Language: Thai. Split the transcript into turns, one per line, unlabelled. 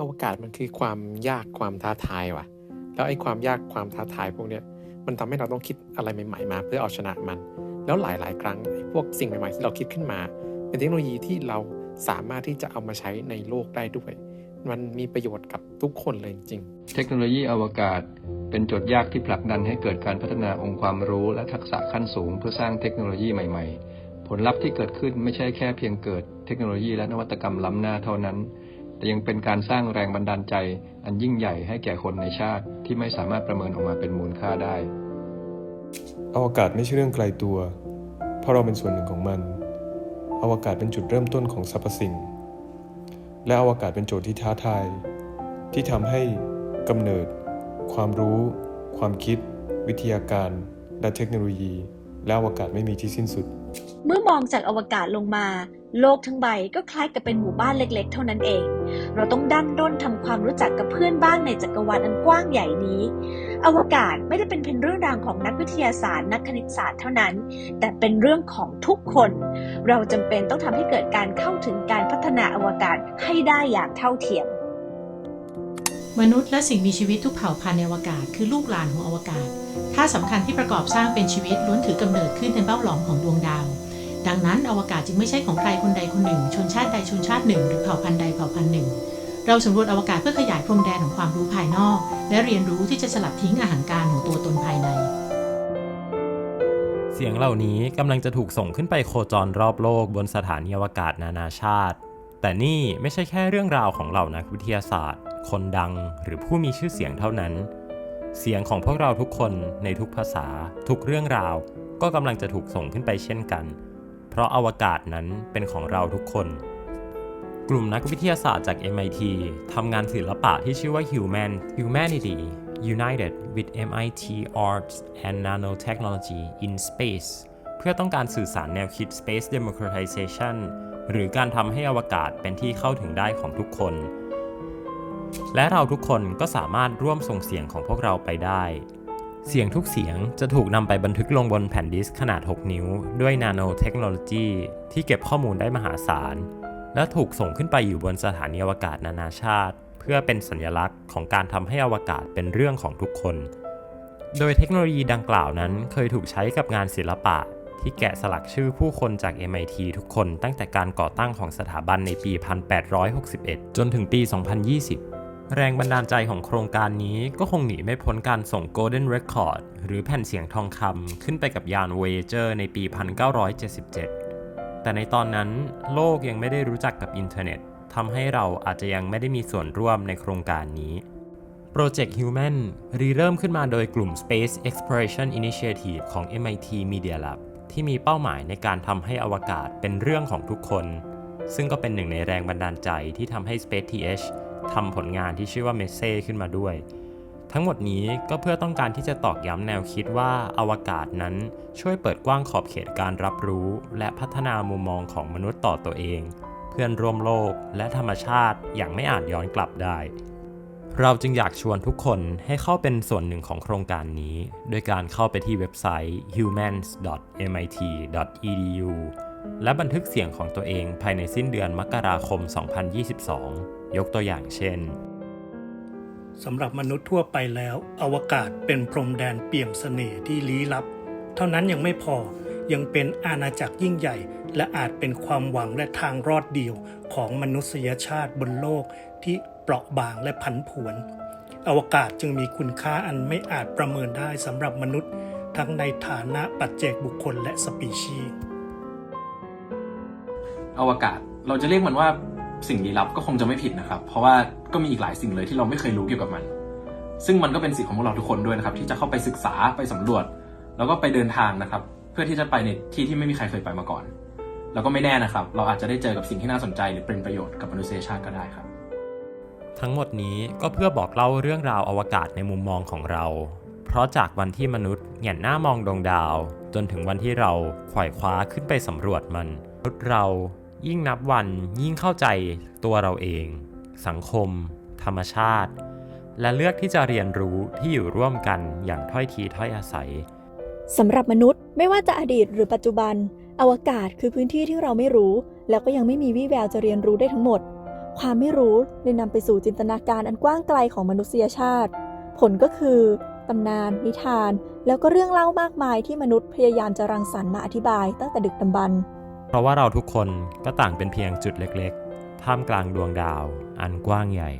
อวกาศมันคือความยากความท้าทายว่ะ แล้วไอ้ความยากความท้าทายพวกเนี้ยมันทำให้เราต้องคิดอะไรใหม่ๆมา เพื่อเอาชนะมัน แล้วหลายๆ ครั้งไอ้พวกสิ่งใหม่ๆที่เราคิดขึ้นมา เป็นเทคโนโลยีที่เราสามารถที่จะเอามาใช้ในโลกได้ด้วย มันมีประโยชน์กับทุกคนเลยจริง
เทคโนโลยีอวกาศ เป็นโจทย์ยากที่ผลักดันให้เกิดการพัฒนาองค์ความรู้และทักษะขั้นสูง เพื่อสร้างเทคโนโลยีใหม่ ๆ ผลลัพธ์ที่เกิดขึ้นไม่ใช่แค่เพียงเกิด เทคโนโลยีและนวัตกรรมล้ำหน้าเท่านั้น แต่ยังเป็นการสร้างแรงบันดาลใจ อันยิ่งใหญ่ให้แก่คนในชาติที่ไม่สามารถประเมินออกมาเป็นมูลค่าได้
อวกาศไม่ใช่เรื่องไกลตัว เพราะเราเป็นส่วนหนึ่งของมัน อวกาศเป็นจุดเริ่มต้นของสรรพสิ่ง และอวกาศเป็นโจทย์ที่ท้าทาย ที่ทำให้กำเนิด ความรู้ ความคิด วิทยาการ และเทคโนโลยี และอวกาศไม่มีที่สิ้นสุด
เมื่อมองจากอวกาศลงมา โลกทั้งใบก็คล้ายกับเป็นหมู่บ้านเล็ก ๆ เท่านั้นเอง เราต้องดันด้นทำความรู้จักกับเพื่อนบ้านในจักรวาลอันกว้างใหญ่นี้ อวกาศไม่ได้เป็นเพียงเรื่องราวของนักวิทยาศาสตร์ นักคณิตศาสตร์เท่านั้น แต่เป็นเรื่องของทุกคน เราจำเป็นต้องทำให้เกิดการเข้าถึงการพัฒนาอวกาศให้ได้อย่างเท่าเทียม
มนุษย์และสิ่งมีชีวิตทุกเผ่าพันธุ์ในอวกาศคือลูกหลานของอวกาศท่าสำคัญที่ประกอบสร้างเป็นชีวิตล้วนถือกำเนิดขึ้นในเบ้าหลอมของดวงดาว ดังนั้นอวกาศจึงไม่ใช่ของใครคนใดคนหนึ่ง ชนชาติใดชนชาติหนึ่ง หรือเผ่าพันธุ์ใดเผ่าพันธุ์หนึ่ง เราสำรวจอวกาศเพื่อขยายพรมแดนของความรู้ภายนอก และเรียนรู้ที่จะสลัดทิ้งอาหารการของตัวตนภายใน
เสียงเหล่านี้กำลังจะถูกส่งขึ้นไปโคจรรอบโลกบนสถานีอวกาศนานาชาติ แต่นี่ไม่ใช่แค่เรื่องราวของเหล่านักวิทยาศาสตร์ คนดังหรือผู้มีชื่อเสียงเท่านั้น เสียงของพวกเราทุกคนในทุกภาษา ทุกเรื่องราว ก็กำลังจะถูกส่งขึ้นไปเช่นกัน เพราะอวกาศนั้นเป็นของเราทุกคน กลุ่มนักวิทยาศาสตร์จาก MIT ทำงานศิลปะที่ชื่อว่า Human Humanity United with MIT Arts and Nanotechnology in Space เพื่อต้องการสื่อสารแนวคิด Space Democratization หรือการทำให้อวกาศเป็นที่เข้าถึงได้ของทุกคน และเราทุกคนก็สามารถร่วมส่งเสียงของพวกเราไปได้ เสียงทุกเสียงจะถูกนำไปบันทึกลงบนแผ่นดิสขนาด 6 นิ้ว ด้วยนาโนเทคโนโลยีที่เก็บข้อมูลได้มหาศาล และถูกส่งขึ้นไปอยู่บนสถานีอวกาศนานาชาติ เพื่อเป็นสัญลักษณ์ของการทำให้อวกาศเป็นเรื่องของทุกคน โดยเทคโนโลยีดังกล่าวนั้นเคยถูกใช้กับงานศิลปะ ที่แกะสลักชื่อผู้คนจาก MIT ทุกคนตั้งแต่การก่อตั้งของสถาบันในปี 1861 จนถึงปี 2020 แรงบันดาลใจของโครงการนี้ก็คงหนีไม่พ้นการส่ง Golden Record หรือแผ่นเสียงทองคำขึ้นไปกับยาน Voyager ในปี 1977 แต่ในตอนนั้นโลกยังไม่ได้รู้จักกับอินเทอร์เน็ตทำให้เราอาจจะยังไม่ได้มีส่วนร่วมในโครงการนี้โปรเจกต์ Human รีเริ่มขึ้นมาโดยกลุ่ม Space Exploration Initiative ของ MIT Media Lab ที่มีเป้าหมายในการทำให้อวกาศเป็นเรื่องของทุกคน ซึ่งก็เป็นหนึ่งในแรงบันดาลใจที่ทำให้ Space TH ทำผลงานที่ชื่อว่า m e s s a ขึ้นมาด้วย ทั้งหมดนี้ก็เพื่อต้องการที่จะตอกย้ำแนวคิดว่าอวกาศนั้นช่วยเปิดกว้างขอบเขตการรับรู้ และพัฒนามุมมองของมนุษย์ต่อตัวเอง เพื่อนร่วมโลกและธรรมชาติอย่างไม่อาจย้อนกลับได้เราจึงอยากชวนทุกคนให้เข้าเป็นส่วนหนึ่งของโครงการนี้ โดยการเข้าไปที่เว็บไซต์ humans.mit.edu และบันทึกเสียงของตัวเองภายในสิ้นเดือนมกราคม 2022 ยกตัวอย่างเช่น
สำหรับมนุษย์ทั่วไปแล้ว อวกาศเป็นพรมแดนเปี่ยมเสน่ห์ที่ลี้ลับ เท่านั้นยังไม่พอยังเป็นอาณาจักรยิ่งใหญ่ และอาจเป็นความหวังและทางรอดเดียวของมนุษยชาติบนโลกที่เปราะบางและผันผวน อวกาศจึงมีคุณค่าอันไม่อาจประเมินได้สำหรับมนุษย์ ทั้งในฐานะปัจเจกบุคคลและสปีชีส์
อวกาศ เราจะเรียกมันว่าสิ่งลี้ลับก็คงจะไม่ผิดนะครับ เพราะว่าก็มีอีกหลายสิ่งเลยที่เราไม่เคยรู้เกี่ยวกับมัน ซึ่งมันก็เป็นสิทธิ์ของพวกเราทุกคนด้วยนะครับ ที่จะเข้าไปศึกษาไปสำรวจ แล้วก็ไปเดินทางนะครับ เพื่อที่จะไปในที่ที่ไม่มีใครเคยไปมาก่อน แล้วก็ไม่แน่นะครับ เราอาจจะได้เจอกับสิ่งที่น่าสนใจหรือเป็นประโยชน์กับมนุษยชาติก็ได้ครับ
ทั้งหมดนี้ก็เพื่อบอกเล่าเรื่องราวอวกาศในมุมมองของเรา เพราะจากวันที่มนุษย์แหงนหน้ามองดวงดาว จนถึงวันที่เราขว่คว้าขึ้นไปสำรวจมันมนุษย์เรา ยิ่งนับวันยิ่งเข้าใจตัวเราเอง สังคม ธรรมชาติ และเลือกที่จะเรียนรู้ที่อยู่ร่วมกันอย่างถ้อยทีถ้อยอาศัย
สำหรับมนุษย์ไม่ว่าจะอดีตหรือปัจจุบัน อวกาศคือพื้นที่ที่เราไม่รู้ แล้วก็ยังไม่มีวี่แววจะเรียนรู้ได้ทั้งหมด ความไม่รู้เลยนำไปสู่จินตนาการอันกว้างไกลของมนุษยชาติ ผลก็คือตำนาน นิทาน แล้วก็เรื่องเล่ามากมายที่มนุษย์พยายามจะรังสรรค์มาอธิบายตั้งแต่ดึกดำบรรพ์
เพราะว่าเราทุกคนก็ต่างเป็นเพียงจุดเล็กๆ ท่ามกลางดวงดาว อันกว้างใหญ่